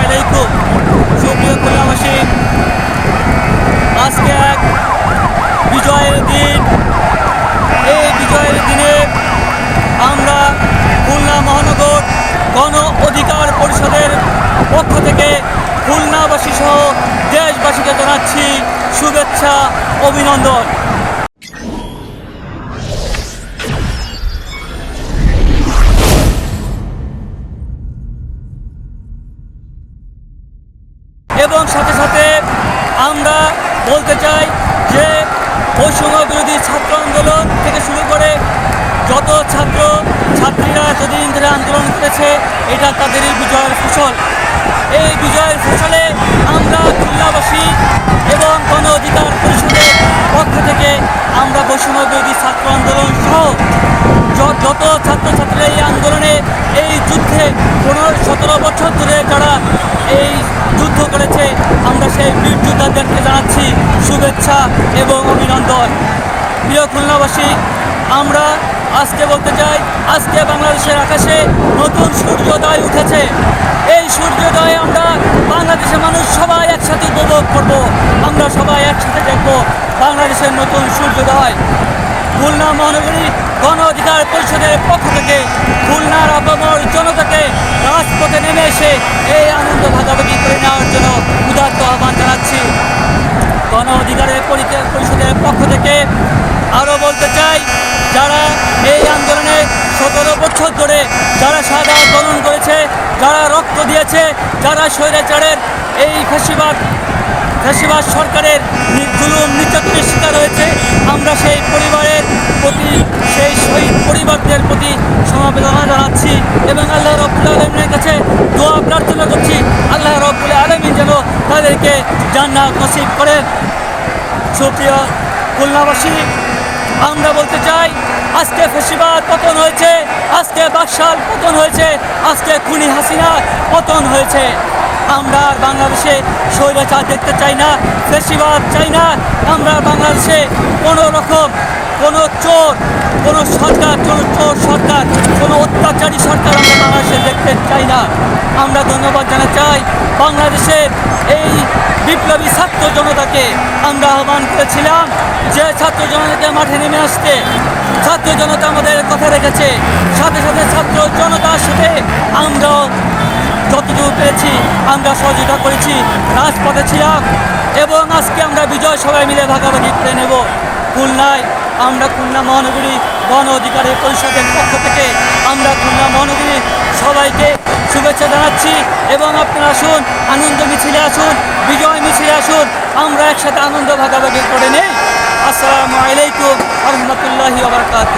আলাইকুম বিজয়ের দিনে। আমরা খুলনা মহানগর গণ অধিকার পরিষদের পক্ষ থেকে খুলনাবাসী সহ দেশবাসীকে জানাচ্ছি শুভেচ্ছা, অভিনন্দন। এবং সাথে সাথে আমরা বলতে চাই যে বৈষম্য বিরোধী ছাত্র আন্দোলন থেকে শুরু করে যত ছাত্র, ছাত্রীরা এতদিন ধরে আন্দোলন করেছে, এটা তাদেরই বিজয়ের ফসল। এই বিজয়ের ফসলে আমরা খুলনাবাসী এবং গণ অধিকার পরিষদের পক্ষ থেকে আমরা বৈষম্য বিরোধী ছাত্র আন্দোলন সহ যত ছাত্রছাত্রীরা এই আন্দোলনে এই যুদ্ধে পনেরো সতেরো বছর ধরে যারা এই যুদ্ধ করেছে। আমরা সেই বীর যোদ্ধাদেরকে জানাচ্ছি শুভেচ্ছা এবং অভিনন্দন। প্রিয় খুলনাবাসী, আমরা আজকে বলতে চাই, আজকে বাংলাদেশের আকাশে নতুন সূর্যোদয় উঠেছে। এই সূর্যোদয়ে আমরা বাংলাদেশের মানুষ সবাই একসাথে উপভোগ করব। আমরা সবাই একসাথে দেখব বাংলাদেশের নতুন সূর্যোদয়। খুলনা মহানগরী গণ অধিকার পরিষদের পক্ষ থেকে খুলনার আপামর জনতাকে রাজপথে নেমে এসে এই আনন্দ ভাগাভাগি করে নেওয়ার জন্য উদাত্ত আহ্বান জানাচ্ছি। গণ অধিকারের পরি- পরিষদের পক্ষ থেকে আরও বলতে চাই, যারা এই আন্দোলনে সতেরো বছর ধরে যারা সাদা আন্দোলন করেছে, যারা রক্ত দিয়েছে, যারা স্বৈরাচারের এই ফেসিবাদ ফেসিবাদ সরকারের জুলুম নির্যাতনের শিকার হয়েছে, আমরা সেই পরিবারের পরিবারদের প্রতি সমবেদনা জানাচ্ছি এবং আল্লাহ রব্বুল আলমিনের কাছে দোয়া প্রার্থনা করছি। আল্লাহ রব্বুল আলমিন যেন তাদেরকে জান্নাত নসিব করেন। সুপ্রিয় খুলনাবাসী, আমরা বলতে চাই, আজকে ফেসিবাদ পতন হয়েছে, আজকে বাকশাল পতন হয়েছে, আজকে খুনি হাসিনা পতন হয়েছে। আমরা বাংলাদেশে স্বৈরাচার দেখতে চাই না, ফেসিবাদ চাই না। আমরা বাংলাদেশে কোনো রকম কোনো চোর, কোনো সরকার কোনো চোর সরকার। কোনো অত্যাচারী সরকার আমরা বাংলাদেশে দেখতে চাই না। আমরা ধন্যবাদ জানাতে চাই বাংলাদেশের এই বিপ্লবী ছাত্র জনতাকে। আমরা আহ্বান করেছিলাম যে ছাত্র জনতাকে মাঠে নেমে আসতে। ছাত্র জনতা আমাদের কথা রেখেছে। সাথে সাথে ছাত্র জনতার সাথে আমরাও যতটুকু পেরেছি আমরা সহযোগিতা করেছি, রাজপথে ছিলাম এবং আজকে আমরা বিজয় সবাই মিলে ভাগাভাগি করে নেব। খুলনায় আমরা খুলনা মহানগরী গণ অধিকারের পরিষদের পক্ষ থেকে আমরা খুলনা মহানগরী সবাইকে শুভেচ্ছা জানাচ্ছি এবং আপনারা আসুন, আনন্দ মিছিলে আসুন, বিজয় মিছিলে আসুন, আমরা একসাথে আনন্দ ভাগাভাগি করে নেই। আসসালামু আলাইকুম রহমতুল্লাহি আবরকাত